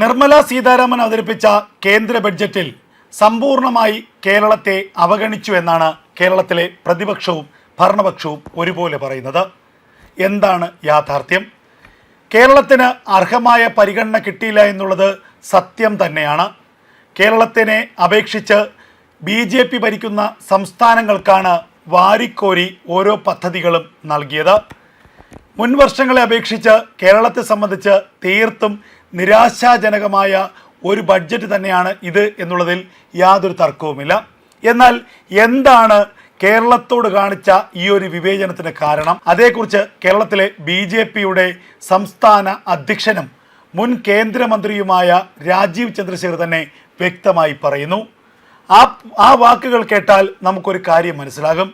നിർമ്മല സീതാരാമൻ അവതരിപ്പിച്ച കേന്ദ്ര ബഡ്ജറ്റിൽ സമ്പൂർണമായി കേരളത്തെ അവഗണിച്ചു എന്നാണ് കേരളത്തിലെ പ്രതിപക്ഷവും ഭരണപക്ഷവും ഒരുപോലെ പറയുന്നത്. എന്താണ് യാഥാർത്ഥ്യം? കേരളത്തിന് അർഹമായ പരിഗണന കിട്ടിയില്ല എന്നുള്ളത് സത്യം തന്നെയാണ്. കേരളത്തിനെ അപേക്ഷിച്ച് ബി ജെ പി ഭരിക്കുന്ന സംസ്ഥാനങ്ങൾക്കാണ് വാരിക്കോരി ഓരോ പദ്ധതികളും നൽകിയത്. മുൻ വർഷങ്ങളെ അപേക്ഷിച്ച് കേരളത്തെ സംബന്ധിച്ച് തീർത്തും നിരാശാജനകമായ ഒരു ബഡ്ജറ്റ് തന്നെയാണ് ഇത് എന്നുള്ളതിൽ യാതൊരു തർക്കവുമില്ല. എന്നാൽ എന്താണ് കേരളത്തോട് കാണിച്ച ഈ ഒരു വിവേചനത്തിന് കാരണം? അതേക്കുറിച്ച് കേരളത്തിലെ ബി ജെ പിയുടെ സംസ്ഥാന അധ്യക്ഷനും മുൻ കേന്ദ്രമന്ത്രിയുമായ രാജീവ് ചന്ദ്രശേഖർ തന്നെ വ്യക്തമായി പറയുന്നു. ആ ആ വാക്കുകൾ കേട്ടാൽ നമുക്കൊരു കാര്യം മനസ്സിലാകും.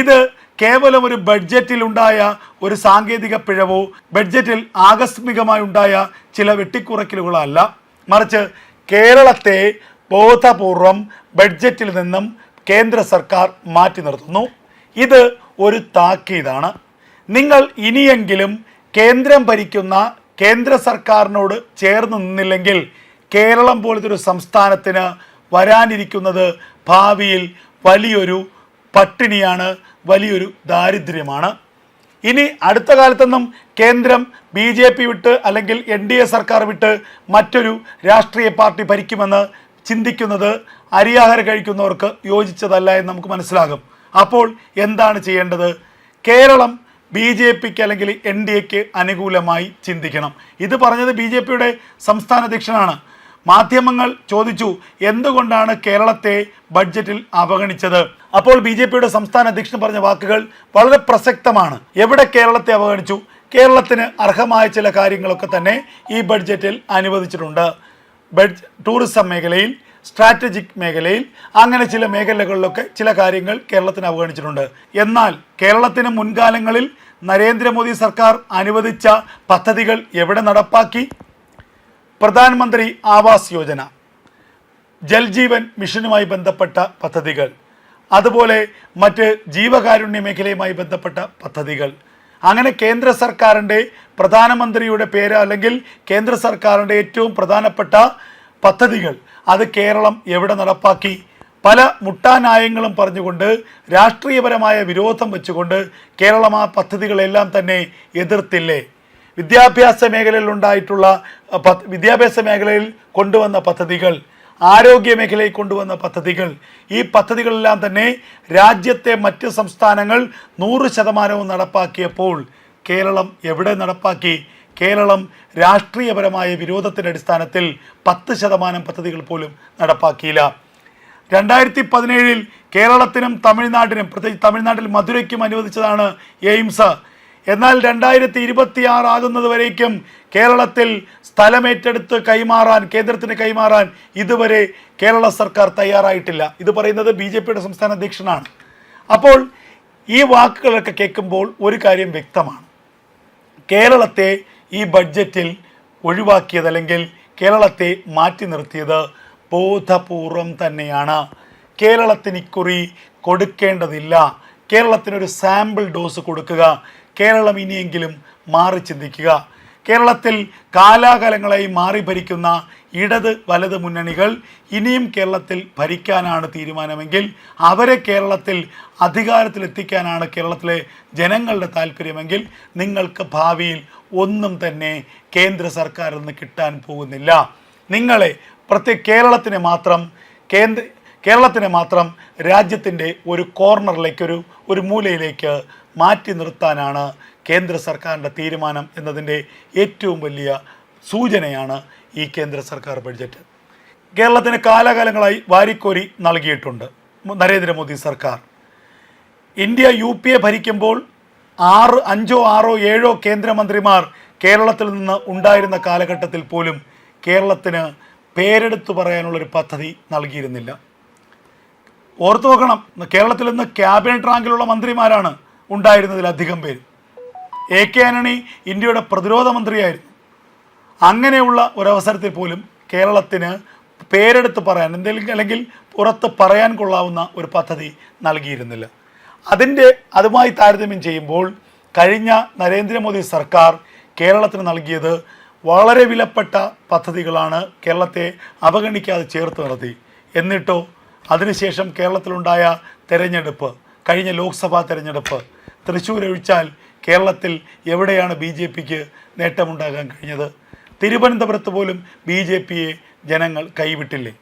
ഇത് കേവലം ഒരു ബഡ്ജറ്റിൽ ഉണ്ടായ ഒരു സാങ്കേതിക പിഴവോ ബഡ്ജറ്റിൽ ആകസ്മികമായി ഉണ്ടായ ചില വെട്ടിക്കുറയ്ക്കലുകളോ അല്ല മറിച്ച് കേരളത്തെ ബോധപൂർവം ബഡ്ജറ്റിൽ നിന്നും കേന്ദ്ര സർക്കാർ മാറ്റി നിർത്തുന്നു. ഇത് ഒരു താക്കീതാണ്. നിങ്ങൾ ഇനിയെങ്കിലും കേന്ദ്രം ഭരിക്കുന്ന കേന്ദ്ര സർക്കാരിനോട് ചേർന്ന് നിന്നില്ലെങ്കിൽ കേരളം പോലത്തെ ഒരു സംസ്ഥാനത്തിന് വരാനിരിക്കുന്നത് ഭാവിയിൽ വലിയൊരു പട്ടിണിയാണ് വലിയൊരു ദാരിദ്ര്യമാണ്. ഇനി അടുത്ത കാലത്തൊന്നും കേന്ദ്രം ബി ജെ പി വിട്ട് അല്ലെങ്കിൽ എൻ ഡി എ സർക്കാർ വിട്ട് മറ്റൊരു രാഷ്ട്രീയ പാർട്ടി ഭരിക്കുമെന്ന് ചിന്തിക്കുന്നത് അരിയാഹാരം കഴിക്കുന്നവർക്ക് യോജിച്ചതല്ല എന്ന് നമുക്ക് മനസ്സിലാകും. അപ്പോൾ എന്താണ് ചെയ്യേണ്ടത്? കേരളം ബി ജെ പിക്ക് അല്ലെങ്കിൽ എൻ ഡി എക്ക് അനുകൂലമായി ചിന്തിക്കണം. ഇത് പറഞ്ഞത് ബി ജെ പിയുടെ സംസ്ഥാന അധ്യക്ഷനാണ്. മാധ്യമങ്ങൾ ചോദിച്ചു എന്തുകൊണ്ടാണ് കേരളത്തെ ബഡ്ജറ്റിൽ അവഗണിച്ചത്? അപ്പോൾ ബി ജെ പിയുടെ സംസ്ഥാന അധ്യക്ഷൻ പറഞ്ഞ വാക്കുകൾ വളരെ പ്രസക്തമാണ്. എവിടെ കേരളത്തെ അവഗണിച്ചു? കേരളത്തിന് അർഹമായ ചില കാര്യങ്ങളൊക്കെ തന്നെ ഈ ബഡ്ജറ്റിൽ അനുവദിച്ചിട്ടുണ്ട്. ബഡ്ജ് ടൂറിസം മേഖലയിൽ സ്ട്രാറ്റജിക് മേഖലയിൽ അങ്ങനെ ചില മേഖലകളിലൊക്കെ ചില കാര്യങ്ങൾ കേരളത്തിന് അവഗണിച്ചിട്ടുണ്ട്. എന്നാൽ കേരളത്തിന് മുൻകാലങ്ങളിൽ നരേന്ദ്രമോദി സർക്കാർ അനുവദിച്ച പദ്ധതികൾ എവിടെ നടപ്പാക്കി? പ്രധാനമന്ത്രി ആവാസ് യോജന. ജൽജീവൻ മിഷനുമായി ബന്ധപ്പെട്ട പദ്ധതികൾ. അതുപോലെ മറ്റ് ജീവകാരുണ്യ മേഖലയുമായി ബന്ധപ്പെട്ട പദ്ധതികൾ. അങ്ങനെ കേന്ദ്ര സർക്കാരിന്റെ പ്രധാനമന്ത്രിയുടെ പേര് അല്ലെങ്കിൽ കേന്ദ്ര സർക്കാരിന്റെ ഏറ്റവും പ്രധാനപ്പെട്ട പദ്ധതികൾ അത് കേരളം എവിടെ നടപ്പാക്കി? പല മുട്ടാനായങ്ങളും പറഞ്ഞുകൊണ്ട് രാഷ്ട്രീയപരമായ വിരോധം വെച്ചുകൊണ്ട് കേരളം ആ പദ്ധതികളെല്ലാം തന്നെ എതിർത്തില്ലേ? വിദ്യാഭ്യാസ മേഖലയിൽ ഉണ്ടായിട്ടുള്ള വിദ്യാഭ്യാസ മേഖലയിൽ കൊണ്ടുവന്ന പദ്ധതികൾ ആരോഗ്യ മേഖലയിൽ കൊണ്ടുവന്ന പദ്ധതികൾ. ഈ പദ്ധതികളെല്ലാം തന്നെ രാജ്യത്തെ മറ്റ് സംസ്ഥാനങ്ങൾ നൂറ് ശതമാനവും നടപ്പാക്കിയപ്പോൾ കേരളം എവിടെ നടപ്പാക്കി? കേരളം രാഷ്ട്രീയപരമായ വിരോധത്തിന്റെ അടിസ്ഥാനത്തിൽ പത്ത് ശതമാനം പദ്ധതികൾ പോലും നടപ്പാക്കിയില്ല. രണ്ടായിരത്തി പതിനേഴിൽ കേരളത്തിനും തമിഴ്നാട്ടിനും പ്രത്യേകിച്ച് തമിഴ്നാട്ടിൽ മധുരയ്ക്കും അനുവദിച്ചതാണ് എയിംസ്. എന്നാൽ രണ്ടായിരത്തി ഇരുപത്തി ആറാകുന്നത് വരേക്കും കേരളത്തിൽ സ്ഥലമേറ്റെടുത്ത് കൈമാറാൻ കേന്ദ്രത്തിന് കൈമാറാൻ ഇതുവരെ കേരള സർക്കാർ തയ്യാറായിട്ടില്ല. ഇത് പറയുന്നത് ബി ജെ പിയുടെ സംസ്ഥാന അധ്യക്ഷനാണ്. അപ്പോൾ ഈ വാക്കുകളൊക്കെ കേൾക്കുമ്പോൾ ഒരു കാര്യം വ്യക്തമാണ്. കേരളത്തെ ഈ ബഡ്ജറ്റിൽ ഒഴിവാക്കിയത് അല്ലെങ്കിൽ കേരളത്തെ മാറ്റി നിർത്തിയത് ബോധപൂർവം തന്നെയാണ്. കേരളത്തിന് ഇക്കുറി കൊടുക്കേണ്ടതില്ല. കേരളത്തിനൊരു സാമ്പിൾ ഡോസ് കൊടുക്കുക. കേരളം ഇനിയെങ്കിലും മാറി ചിന്തിക്കുക. കേരളത്തിൽ കാലാകാലങ്ങളായി മാറി ഭരിക്കുന്ന ഇടത് വലത് മുന്നണികൾ ഇനിയും കേരളത്തിൽ ഭരിക്കാനാണ് തീരുമാനമെങ്കിൽ അവരെ കേരളത്തിൽ അധികാരത്തിലെത്തിക്കാനാണ് കേരളത്തിലെ ജനങ്ങളുടെ താല്പര്യമെങ്കിൽ നിങ്ങൾക്ക് ഭാവിയിൽ ഒന്നും തന്നെ കേന്ദ്ര സർക്കാരിൽ നിന്ന് കിട്ടാൻ പോകുന്നില്ല. നിങ്ങളെ പ്രത്യേക കേരളത്തിന് മാത്രം കേന്ദ്ര കേരളത്തിനെ മാത്രം രാജ്യത്തിന്റെ ഒരു കോർണറിലേക്ക് ഒരു ഒരു മൂലയിലേക്ക് മാറ്റി നിർത്താനാണ് കേന്ദ്ര സർക്കാരിന്റെ തീരുമാനം എന്നതിന്റെ ഏറ്റവും വലിയ സൂചനയാണ് ഈ കേന്ദ്ര സർക്കാർ ബഡ്ജറ്റ്. കേരളത്തിന് കാലാകാലങ്ങളായി വാരിക്കോരി നൽകിയിട്ടുണ്ട് നരേന്ദ്രമോദി സർക്കാർ. ഇന്ത്യ യു പി എ ഭരിക്കുമ്പോൾ ആറ് അഞ്ചോ ആറോ ഏഴോ കേന്ദ്രമന്ത്രിമാർ കേരളത്തിൽ നിന്ന് ഉണ്ടായിരുന്ന കാലഘട്ടത്തിൽ പോലും കേരളത്തിന് പേരെടുത്തു പറയാനുള്ളൊരു പദ്ധതി നൽകിയിരുന്നില്ല. ഓർത്തു വെക്കണം. കേരളത്തിൽ ഇന്ന് ക്യാബിനറ്റ് റാങ്കിലുള്ള മന്ത്രിമാരാണ് ഉണ്ടായിരുന്നതിൽ അധികം പേര്. എ കെ ആന്റണി ഇന്ത്യയുടെ പ്രതിരോധ മന്ത്രിയായിരുന്നു. അങ്ങനെയുള്ള ഒരവസരത്തിൽ പോലും കേരളത്തിന് പേരെടുത്ത് പറയാൻ എന്തെങ്കിലും അല്ലെങ്കിൽ പുറത്ത് പറയാൻ കൊള്ളാവുന്ന ഒരു പദ്ധതി നൽകിയിരുന്നില്ല. അതിന്റെ അതുമായി താരതമ്യം ചെയ്യുമ്പോൾ കഴിഞ്ഞ നരേന്ദ്രമോദി സർക്കാർ കേരളത്തിന് നൽകിയത് വളരെ വിലപ്പെട്ട പദ്ധതികളാണ് കേരളത്തെ അവഗണിക്കാതെ ചേർത്ത് നിർത്തി എന്നിട്ടോ അതിനുശേഷം കേരളത്തിലുണ്ടായ തെരഞ്ഞെടുപ്പ് കഴിഞ്ഞ ലോക്സഭാ തെരഞ്ഞെടുപ്പ്. തൃശ്ശൂർ ഒഴിച്ചാൽ കേരളത്തിൽ എവിടെയാണ് ബി ജെ പിക്ക് നേട്ടമുണ്ടാകാൻ കഴിഞ്ഞത്? തിരുവനന്തപുരത്ത് പോലും ബി ജെ പിയെ ജനങ്ങൾ കൈവിട്ടില്ലേ?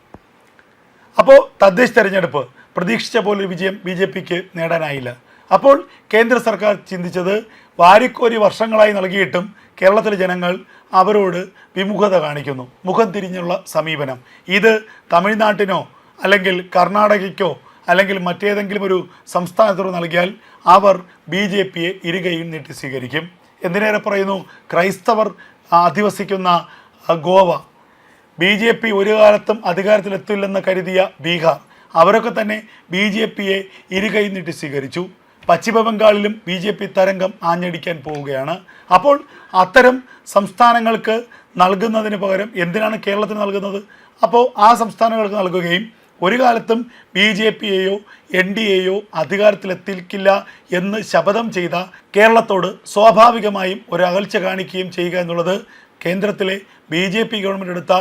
അപ്പോൾ തദ്ദേശ തെരഞ്ഞെടുപ്പ് പ്രതീക്ഷിച്ച പോലെ വിജയം ബി ജെ പിക്ക് നേടാനായില്ല. അപ്പോൾ കേന്ദ്ര സർക്കാർ ചിന്തിച്ചത് വാരിക്കോരി വർഷങ്ങളായി നൽകിയിട്ടും കേരളത്തിലെ ജനങ്ങൾ അവരോട് വിമുഖത കാണിക്കുന്നു. മുഖം തിരിഞ്ഞുള്ള സമീപനം. ഇത് തമിഴ്നാട്ടിനോ അല്ലെങ്കിൽ കർണാടകയ്ക്കോ അല്ലെങ്കിൽ മറ്റേതെങ്കിലും ഒരു സംസ്ഥാനത്തോ നൽകിയാൽ അവർ ബി ജെ പിയെ ഇരുകയും നീട്ടി സ്വീകരിക്കും. എന്തിനേറെ പറയുന്നു? ക്രൈസ്തവർ അധിവസിക്കുന്ന ഗോവ. ബി ജെ പി ഒരു കാലത്തും അധികാരത്തിലെത്തില്ലെന്ന് കരുതിയ ബീഹാർ. അവരൊക്കെ തന്നെ ബി ജെ പിയെ ഇരുകൈ നീട്ടി സ്വീകരിച്ചു. പശ്ചിമബംഗാളിലും ബി ജെ പി തരംഗം ആഞ്ഞടിക്കാൻ പോവുകയാണ്. അപ്പോൾ അത്തരം സംസ്ഥാനങ്ങൾക്ക് നൽകുന്നതിന് പകരം എന്തിനാണ് കേരളത്തിന് നൽകുന്നത്? അപ്പോൾ ആ സംസ്ഥാനങ്ങൾക്ക് നൽകുകയും ഒരു കാലത്തും ബി ജെ പിയെയോ എൻ ഡി എയോ അധികാരത്തിലെത്തിക്കില്ല എന്ന് ശപഥം ചെയ്ത കേരളത്തോട് സ്വാഭാവികമായും ഒരു അകൽച്ച കാണിക്കുകയും ചെയ്യുക എന്നുള്ളത് കേന്ദ്രത്തിലെ ബി ജെ പി ഗവൺമെന്റ് എടുത്ത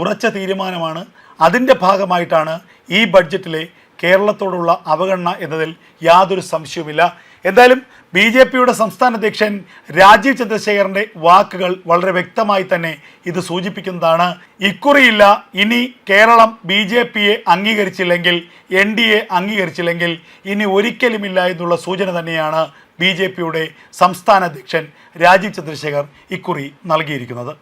ഉറച്ച തീരുമാനമാണ്. അതിന്റെ ഭാഗമായിട്ടാണ് ഈ ബഡ്ജറ്റിലെ കേരളത്തോടുള്ള അവഗണന എന്നതിൽ യാതൊരു സംശയവുമില്ല. എന്തായാലും ബി ജെ പിയുടെ സംസ്ഥാന അധ്യക്ഷൻ രാജീവ് ചന്ദ്രശേഖറിന്റെ വാക്കുകൾ വളരെ വ്യക്തമായി തന്നെ ഇത് സൂചിപ്പിക്കുന്നതാണ്. ഇക്കുറിയില്ല ഇനി കേരളം ബി ജെ പിയെ അംഗീകരിച്ചില്ലെങ്കിൽ എൻ ഡി എ അംഗീകരിച്ചില്ലെങ്കിൽ ഇനി ഒരിക്കലുമില്ല എന്നുള്ള സൂചന തന്നെയാണ് ബി ജെ പിയുടെ സംസ്ഥാന അധ്യക്ഷൻ രാജീവ് ചന്ദ്രശേഖർ ഇക്കുറി നൽകിയിരിക്കുന്നത്.